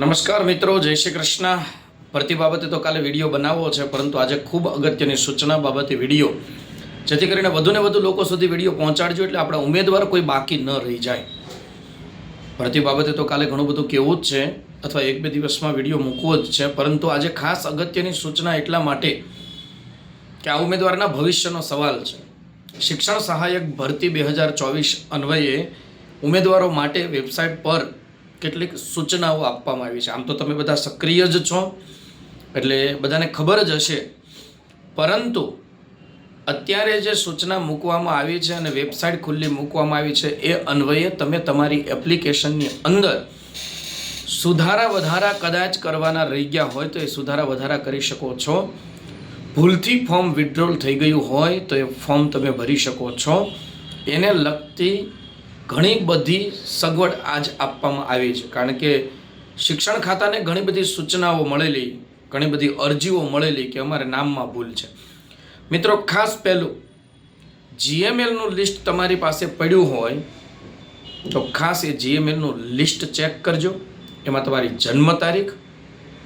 નમસ્કાર મિત્રો, જય શ્રી કૃષ્ણ. ભરતી બાબતે તો કાલે વીડિયો બનાવવો છે, પરંતુ આજે ખૂબ અગત્યની સૂચના બાબતે વીડિયો. જેથી કરીને વધુને વધુ લોકો સુધી વીડિયો પહોંચાડજો, એટલે આપણા ઉમેદવાર કોઈ બાકી ન રહી જાય. ભરતી બાબતે તો કાલે ઘણું બધું કહેવું જ છે, અથવા એક બે દિવસમાં વીડિયો મૂકવો જ છે, પરંતુ આજે ખાસ અગત્યની સૂચના એટલા માટે કે આ ઉમેદવારના ભવિષ્યનો સવાલ છે. શિક્ષણ સહાયક ભરતી બે હજાર ચોવીસ અન્વયે ઉમેદવારો માટે વેબસાઇટ પર કેટલીક સૂચનાઓ આપવામાં આવી છે. આમ તો તમે બધા સક્રિય જ છો, એટલે બધાને ખબર જ હશે. પરંતુ અત્યારે જે સૂચના મૂકવામાં આવી છે અને વેબસાઇટ ખુલ્લી મૂકવામાં આવી છે, એ અન્વયે તમે તમારી એપ્લિકેશનની અંદર સુધારા વધારા કદાચ કરવાના રહી ગયા હોય તો એ સુધારા વધારા કરી શકો છો. ભૂલથી ફોર્મ વિથડ્રોલ થઈ ગયું હોય તો એ ફોર્મ તમે ભરી શકો છો. એને લગતી ઘણી બધી સગવડ આજ આપવામાં આવી છે. કારણ કે શિક્ષણ ખાતાને ઘણી બધી સૂચનાઓ મળેલી, ઘણી બધી અરજીઓ મળેલી કે અમારે નામમાં ભૂલ છે. મિત્રો, ખાસ પહેલું જીએમએલનું લિસ્ટ તમારી પાસે પડ્યું હોય, તો ખાસ એ જીએમએલનું લિસ્ટ ચેક કરજો. એમાં તમારી જન્મ તારીખ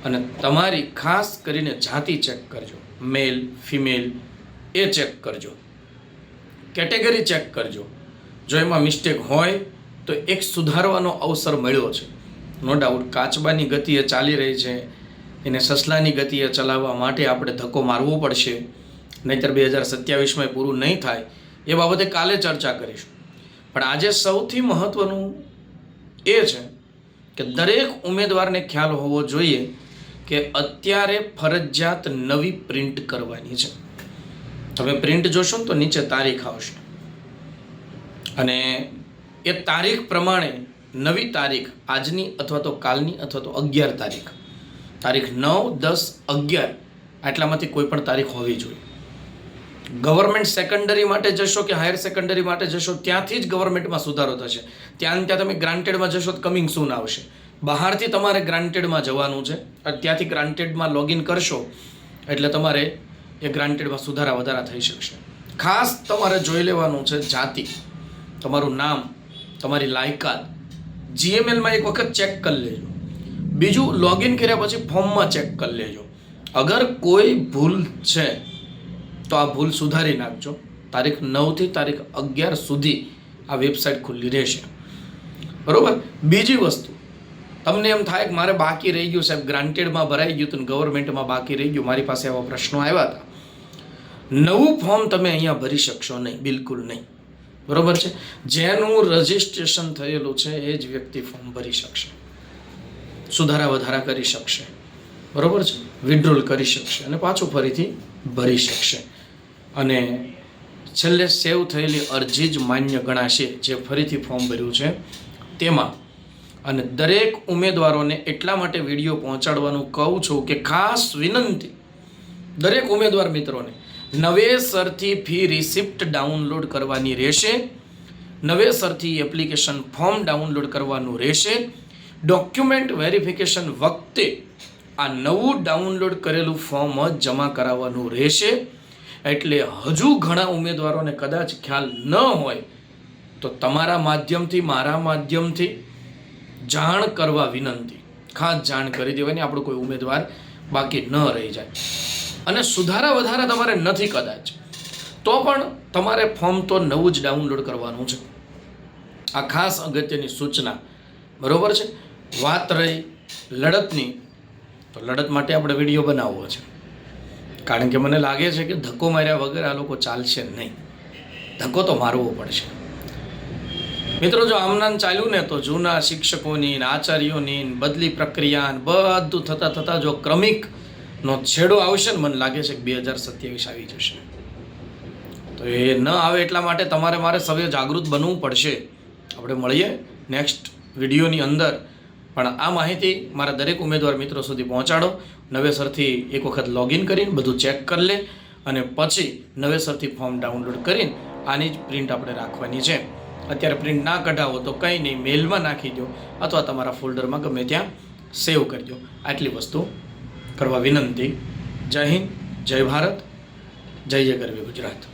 અને તમારી ખાસ કરીને જાતિ ચેક કરજો. મેલ, ફિમેલ, એ ચેક કરજો. કેટેગરી ચેક કરજો. જો એમાં મિસ્ટેક હોય, તો એક સુધારવાનો અવસર મળ્યો છે. નો ડાઉટ કાચબાની ગતિએ ચાલી રહી છે. એને સસલાની ગતિએ ચલાવવા માટે આપણે ધક્કો મારવો પડશે. નહીંતર બે હજાર સત્યાવીસમાં પૂરું નહીં થાય. એ બાબતે કાલે ચર્ચા કરીશું. પણ આજે સૌથી મહત્ત્વનું એ છે કે દરેક ઉમેદવારને ખ્યાલ હોવો જોઈએ કે અત્યારે ફરજિયાત નવી પ્રિન્ટ કરવાની છે. તમે પ્રિન્ટ જોશો ને તો નીચે તારીખ આવશે. અને એ તારીખ પ્રમાણે નવી તારીખ, આજની અથવા તો કાલની અથવા તો અગિયાર તારીખ. તારીખ નવ, દસ, અગિયાર આટલામાંથી કોઈ પણ તારીખ હોવી જોઈએ. ગવર્મેન્ટ સેકન્ડરી માટે જશો કે હાયર સેકન્ડરી માટે જશો, ત્યાંથી જ ગવર્મેન્ટમાં સુધારો થશે. ત્યાં ત્યાં તમે ગ્રાન્ટેડમાં જશો તો કમિંગ સૂન આવશે. બહારથી તમારે ગ્રાન્ટેડમાં જવાનું છે. ત્યાંથી ગ્રાન્ટેડમાં લોગિન કરશો એટલે તમારે એ ગ્રાન્ટેડમાં સુધારા વધારા થઈ શકશે. ખાસ તમારે જોઈ લેવાનું છે જાતિ. તમારું નામ, તમારી લાયકાત જીએમએલમાં એક વખત ચેક કરી લેજો. બીજું લોગિન કર્યા પછી ફોર્મમાં ચેક કરી લેજો. અગર કોઈ ભૂલ છે, તો આ ભૂલ સુધારી નાખજો. તારીખ નવથી તારીખ અગિયાર સુધી આ વેબસાઇટ ખુલ્લી રહેશે. બરાબર? બીજી વસ્તુ, તમને એમ થાય કે મારે બાકી રહી ગયું સાહેબ ગ્રાન્ટેડમાં ભરાઈ ગયું હતું ગવર્મેન્ટમાં બાકી રહી ગયું, મારી પાસે આવા પ્રશ્નો આવ્યા હતા. નવું ફોર્મ તમે અહીંયા ભરી શકશો નહીં, બિલકુલ નહીં. બરોબર છે? જેનું રજિસ્ટ્રેશન થયેલું છે, એ જ વ્યક્તિ ફોર્મ ભરી શકશે. સુધારા વધારા કરી શકશે. બરોબર છે? વિડ્રોલ કરી શકશે અને પાછું ફરીથી ભરી શકશે. અને છેલ્લે સેવ થયેલી અરજી જ માન્ય ગણાશે, જે ફરીથી ફોર્મ ભર્યું છે. તેમાં, અને દરેક ઉમેદવારોને એટલા માટે વીડિયો પહોંચાડવાનું કહું છું કે ખાસ વિનંતી, દરેક ઉમેદવાર મિત્રોને નવેસરથી ફી રિસિપ્ટ ડાઉનલોડ કરવાની રહેશે. નવેસરથી એપ્લિકેશન ફોર્મ ડાઉનલોડ કરવાનું રહેશે. ડોક્યુમેન્ટ વેરિફિકેશન વખતે આ નવું ડાઉનલોડ કરેલું ફોર્મ જ જમા કરાવવાનું રહેશે. એટલે હજુ ઘણા ઉમેદવારોને કદાચ ખ્યાલ ન હોય તો તમારા માધ્યમથી, મારા માધ્યમથી જાણ કરવા વિનંતી. ખાસ જાણ કરી દેવાની, આપણો કોઈ ઉમેદવાર બાકી ન રહી જાય. અને સુધારા વધારા તમારે નથી કદાચ. તો પણ તમારે ફોર્મ તો નવું જ ડાઉનલોડ કરવાનું છે. આ ખાસ અગત્યની સૂચના, બરાબર છે? વાત રહી લડતની, તો લડત માટે આપણે વીડિયો બનાવવો છે. કારણ કે મને લાગે છે કે ધક્કો માર્યા વગર આ લોકો ચાલશે નહીં. ધક્કો તો મારવો પડશે. મિત્રો, જો આમનામ ચાલ્યું ને, તો જૂના શિક્ષકોની આચાર્યોની બદલી પ્રક્રિયા બધું થતાં થતાં જો ક્રમિકનો છેડો આવશે ને, મને લાગે છે કે બે હજાર સત્યાવીસ આવી જશે. તો એ ન આવે એટલા માટે તમારે મારે સૌએ જાગૃત બનવું પડશે. આપણે મળીએ નેક્સ્ટ વિડીયોની અંદર. પણ આ માહિતી મારા દરેક ઉમેદવાર મિત્રો સુધી પહોંચાડો. નવેસરથી એક વખત લોગિન કરીને બધું ચેક કરી લે અને પછી નવેસરથી ફોર્મ ડાઉનલોડ કરીને આની જ પ્રિન્ટ આપણે રાખવાની છે. અત્યારે પ્રિન્ટ ના કઢાવો તો કંઈ નહીં મેલમાં નાખી દો અથવા તમારા ફોલ્ડરમાં ગમે ત્યાં સેવ કરજો આટલી વસ્તુ કરવા વિનંતી. જય હિન્દ જય ભારત જય જય ગરવી ગુજરાત.